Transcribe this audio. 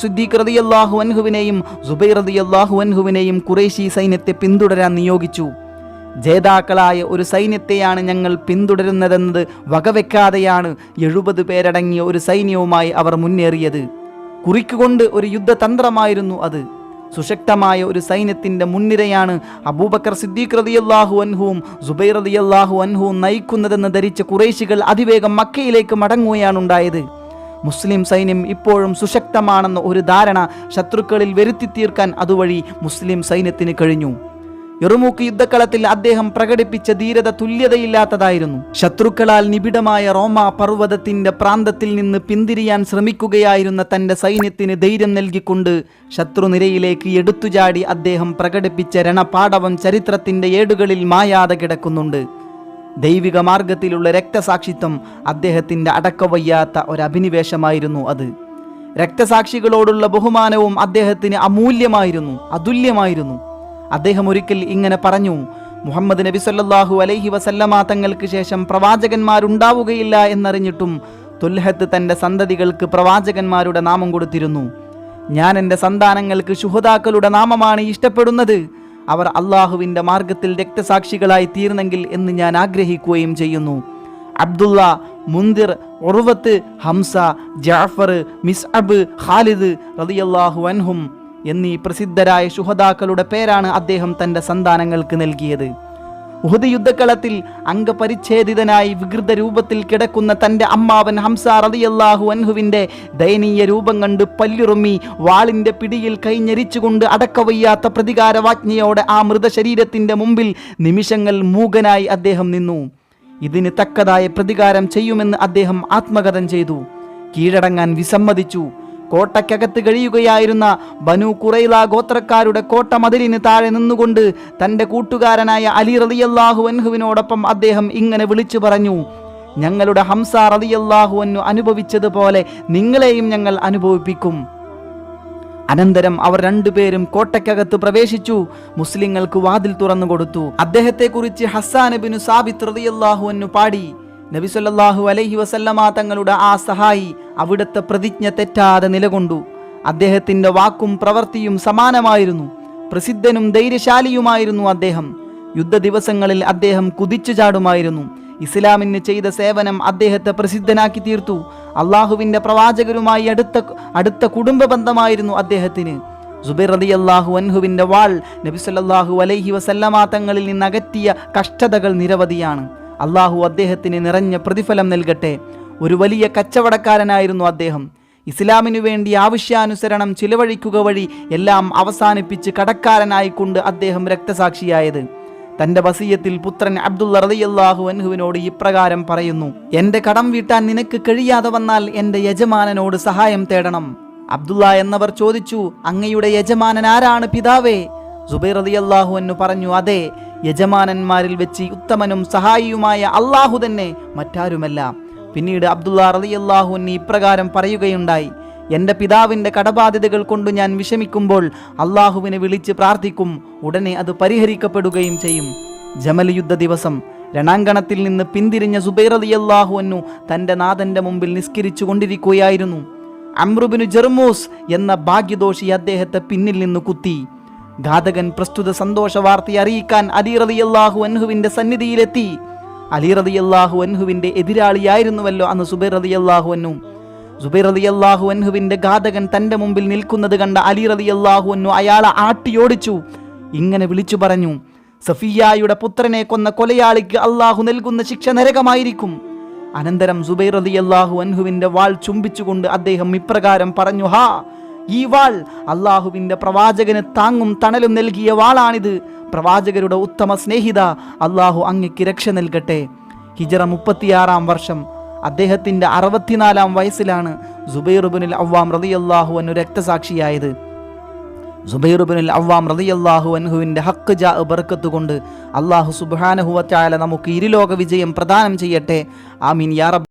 സിദ്ദീഖ് റളിയല്ലാഹു അൻഹുവിനെയും സുബൈർ റളിയല്ലാഹു അൻഹുവിനെയും കുറേശി സൈന്യത്തെ പിന്തുടരാൻ നിയോഗിച്ചു. ജേതാക്കളായ ഒരു സൈന്യത്തെയാണ് ഞങ്ങൾ പിന്തുടരുന്നതെന്നത് വകവെക്കാതെയാണ് എഴുപത് പേരടങ്ങിയ ഒരു സൈന്യവുമായി അവർ മുന്നേറിയത്. കുറിക്കുകൊണ്ട് ഒരു യുദ്ധതന്ത്രമായിരുന്നു അത്. സുശക്തമായ ഒരു സൈന്യത്തിന്റെ മുൻനിരയാണ് അബൂബക്കർ സിദ്ദീഖ് റളിയല്ലാഹു അൻഹുവും സുബൈർ റളിയല്ലാഹു അൻഹുവും നയിക്കുന്നതെന്ന് ധരിച്ച കുറേശികൾ അതിവേഗം മക്കയിലേക്ക് മടങ്ങുകയാണ് ഉണ്ടായത്. മുസ്ലിം സൈന്യം ഇപ്പോഴും സുശക്തമാണെന്ന ഒരു ധാരണ ശത്രുക്കളിൽ വരുത്തി തീർക്കാൻ അതുവഴി മുസ്ലിം സൈന്യത്തിന് കഴിഞ്ഞു. എറുമൂക്ക് യുദ്ധക്കളത്തിൽ അദ്ദേഹം പ്രകടിപ്പിച്ച ധീരത തുല്യതയില്ലാത്തതായിരുന്നു. ശത്രുക്കളാൽ നിബിഡമായ റോമ പർവതത്തിന്റെ പ്രാന്തത്തിൽ നിന്ന് പിന്തിരിയാൻ ശ്രമിക്കുകയായിരുന്ന തന്റെ സൈന്യത്തിന് ധൈര്യം നൽകിക്കൊണ്ട് ശത്രുനിരയിലേക്ക് എടുത്തുചാടി അദ്ദേഹം പ്രകടിപ്പിച്ച രണപാടവം ചരിത്രത്തിന്റെ ഏടുകളിൽ മായാതെ കിടക്കുന്നുണ്ട്. ദൈവിക മാർഗത്തിലുള്ള രക്തസാക്ഷിത്വം അദ്ദേഹത്തിന്റെ അടക്കവയ്യാത്ത ഒരഭിനിവേശമായിരുന്നു അത്. രക്തസാക്ഷികളോടുള്ള ബഹുമാനവും അദ്ദേഹത്തിന് അമൂല്യമായിരുന്നു അതുല്യമായിരുന്നു. അദ്ദേഹം ഒരിക്കൽ ഇങ്ങനെ പറഞ്ഞു മുഹമ്മദ് നബി സല്ലാഹു അലൈഹി വസല്ലമ തങ്ങൾക്ക് ശേഷം പ്രവാചകന്മാരുണ്ടാവുകയില്ല എന്നറിഞ്ഞിട്ടും തുൽഹത്ത് തന്റെ സന്തതികൾക്ക് പ്രവാചകന്മാരുടെ നാമം കൊടുത്തിരുന്നു. ഞാൻ എന്റെ സന്താനങ്ങൾക്ക് ശുഹതാക്കളുടെ നാമമാണ് ഇഷ്ടപ്പെടുന്നത്. അവർ അള്ളാഹുവിന്റെ മാർഗത്തിൽ രക്തസാക്ഷികളായി തീർന്നെങ്കിൽ എന്ന് ഞാൻ ആഗ്രഹിക്കുകയും ചെയ്യുന്നു. അബ്ദുള്ള മുന്തിർ ഉറുവത്ത് ഹംസ ജാഫർ മിസ്അബ് ഖാലിദ് റളിയല്ലാഹു അൻഹും എന്നീ പ്രസിദ്ധരായ ശുഹദാക്കളുടെ പേരാണ് അദ്ദേഹം തന്റെ സന്താനങ്ങൾക്ക് നൽകിയത്. ഉഹദ് യുദ്ധക്കളത്തിൽ അംഗപരിച്ഛേദിതനായി വികൃത രൂപത്തിൽ കിടക്കുന്ന തന്റെ അമ്മാവൻ ഹംസ റളിയല്ലാഹു അൻഹുവിന്റെ ദയനീയ രൂപം കണ്ട് പല്ലുറുമ്മി വാളിന്റെ പിടിയിൽ കൈഞ്ഞരിച്ചുകൊണ്ട് അടക്കവയ്യാത്ത പ്രതികാരവാജ്ഞയോടെ ആ മൃതശരീരത്തിന്റെ മുമ്പിൽ നിമിഷങ്ങൾ മൂകനായി അദ്ദേഹം നിന്നു. ഇതിന് തക്കതായ പ്രതികാരം ചെയ്യുമെന്ന് അദ്ദേഹം ആത്മകഥം ചെയ്തു. കീഴടങ്ങാൻ വിസമ്മതിച്ചു. കോട്ടയ്ക്കകത്ത് കഴിയുകയായിരുന്ന ബനു കുറൈല ഗോത്രക്കാരുടെ കോട്ട മതിലിന് താഴെ നിന്നുകൊണ്ട് തന്റെ കൂട്ടുകാരനായ അലി റലിയല്ലാഹു അൻഹുവിനോടൊപ്പം അദ്ദേഹം ഇങ്ങനെ വിളിച്ചു പറഞ്ഞു ഞങ്ങളുടെ ഹംസ റലിയല്ലാഹു അന്നു അനുഭവിച്ചതുപോലെ നിങ്ങളെയും ഞങ്ങൾ അനുഭവിപ്പിക്കും. അനന്തരം അവർ രണ്ടുപേരും കോട്ടയ്ക്കകത്ത് പ്രവേശിച്ചു മുസ്ലിങ്ങൾക്ക് വാതിൽ തുറന്നു കൊടുത്തു അദ്ദേഹത്തെക്കുറിച്ച് ഹസ്സാനബിനു സാബിത് റളിയല്ലാഹു അന്നു പാടി നബി സല്ലല്ലാഹു അലൈഹി വസല്ലമ തങ്ങളുടെ ആ സഹായി അവിടുത്തെ പ്രതിജ്ഞ തെറ്റാതെ നിലകൊണ്ടു. അദ്ദേഹത്തിന്റെ വാക്കും പ്രവൃത്തിയും സമാനമായിരുന്നു. പ്രസിദ്ധനും ധൈര്യശാലിയുമായിരുന്നു അദ്ദേഹം. യുദ്ധ ദിവസങ്ങളിൽ അദ്ദേഹം കുതിച്ചു ചാടുമായിരുന്നു. ഇസ്ലാമിന് ചെയ്ത സേവനം അദ്ദേഹത്തെ പ്രസിദ്ധനാക്കി തീർത്തു. അള്ളാഹുവിന്റെ പ്രവാചകരുമായി അടുത്ത അടുത്ത കുടുംബ ബന്ധമായിരുന്നു അദ്ദേഹത്തിന്. സുബൈർ റതി അള്ളാഹു അൻഹുവിന്റെ വാൾ നബി സല്ലല്ലാഹു അലൈഹി വസല്ലമാ തങ്ങളിൽ നിന്ന് അകറ്റിയ കഷ്ടതകൾ നിരവധിയാണ്. അള്ളാഹു അദ്ദേഹത്തിന് നിറഞ്ഞ പ്രതിഫലം നൽകട്ടെ. ഒരു വലിയ കച്ചവടക്കാരനായിരുന്നു അദ്ദേഹം. ഇസ്ലാമിനു വേണ്ടി ആവശ്യാനുസരണം ചിലവഴിക്കുക വഴി എല്ലാം അവസാനിപ്പിച്ച് കടക്കാരനായിക്കൊണ്ട് അദ്ദേഹം രക്തസാക്ഷിയായത്. തന്റെ വസീയത്തിൽ പുത്രൻ അബ്ദുള്ള റതിയല്ലാഹു അൻഹുവിനോട് ഇപ്രകാരം പറയുന്നു എന്റെ കടം വീട്ടാൻ നിനക്ക് കഴിയാതെ വന്നാൽ എന്റെ യജമാനനോട് സഹായം തേടണം. അബ്ദുള്ള എന്നവർ ചോദിച്ചു അങ്ങയുടെ യജമാനൻ ആരാണ് പിതാവേ? സുബൈർ റതിയല്ലാഹു അൻഹു പറഞ്ഞു അതെ യജമാനന്മാരിൽ വെച്ച് ഉത്തമനും സഹായിയുമായ അള്ളാഹു തന്നെ മറ്റാരുമല്ല. പിന്നീട് അബ്ദുള്ള റളിയല്ലാഹു അൻഹു ഇപ്രകാരം പറയുകയുണ്ടായി എന്റെ പിതാവിന്റെ കടബാധ്യതകൾ കൊണ്ട് ഞാൻ വിഷമിക്കുമ്പോൾ അള്ളാഹുവിനെ വിളിച്ച് പ്രാർത്ഥിക്കും ഉടനെ അത് പരിഹരിക്കപ്പെടുകയും ചെയ്യും. ജമൽ യുദ്ധ ദിവസം രണാങ്കണത്തിൽ നിന്ന് പിന്തിരിഞ്ഞ സുബൈർ റളിയല്ലാഹു അൻഹു തന്റെ നാഥന്റെ മുമ്പിൽ നിസ്കരിച്ചു കൊണ്ടിരിക്കുകയായിരുന്നു. അമ്രുബിനു ജെർമൂസ് എന്ന ഭാഗ്യദോഷി അദ്ദേഹത്തെ പിന്നിൽ നിന്ന് കുത്തി. ഘാതകൻ പ്രസ്തുത സന്തോഷ വാർത്ത അറിയിക്കാൻ അലി റളിയല്ലാഹു അൻഹുവിന്റെ സന്നിധിയിലെത്തി. അലി റളിയല്ലാഹു അൻഹുവിന്റെ എതിരാളിയായിരുന്നുവല്ലോ അന്ന് സുബൈർ റളിയല്ലാഹു അൻഹു. സുബൈർ റളിയല്ലാഹു അൻഹുവിന്റെ ഘാതകൻ തന്റെ മുമ്പിൽ നിൽക്കുന്നത് കണ്ട അലി റളിയല്ലാഹു അൻഹു അയാളെ ആട്ടിയോടിച്ചു. ഇങ്ങനെ വിളിച്ചു പറഞ്ഞു സഫിയായുടെ പുത്രനെ കൊന്ന കൊലയാളിക്ക് അള്ളാഹു നൽകുന്ന ശിക്ഷ നരകമായിരിക്കും. അനന്തരം സുബൈർ റളിയല്ലാഹു അൻഹുവിന്റെ വാൾ ചുംബിച്ചുകൊണ്ട് അദ്ദേഹം ഇപ്രകാരം പറഞ്ഞു ഹാ ഈ വാൾ അള്ളാഹുവിന്റെ പ്രവാചകന് താങ്ങും തണലും നൽകിയ വാളാണിത്. പ്രവാചകരുടെ ഉത്തമ സ്നേഹിത അള്ളാഹു അങ്ങയ്ക്ക് രക്ഷ നൽകട്ടെ. ഹിജറ മുപ്പത്തിയാറാം വർഷം. അദ്ദേഹത്തിന്റെ അറുപത്തിനാലാം വയസ്സിലാണ് സുബൈറുബിനുൽ അവ്വാം റളിയല്ലാഹു അൻഹു രക്തസാക്ഷിയായത്. സുബൈറുബിനുൽ അവ്വാം റളിയല്ലാഹു അൻഹുവിന്റെ ഹക്ക് ജാ ബർക്കത്ത് കൊണ്ട് അള്ളാഹു സുബ്ഹാനഹു വതആല നമുക്ക് ഇരുലോക വിജയം പ്രദാനം ചെയ്യട്ടെ. ആമീൻ. യാ റബ്ബ്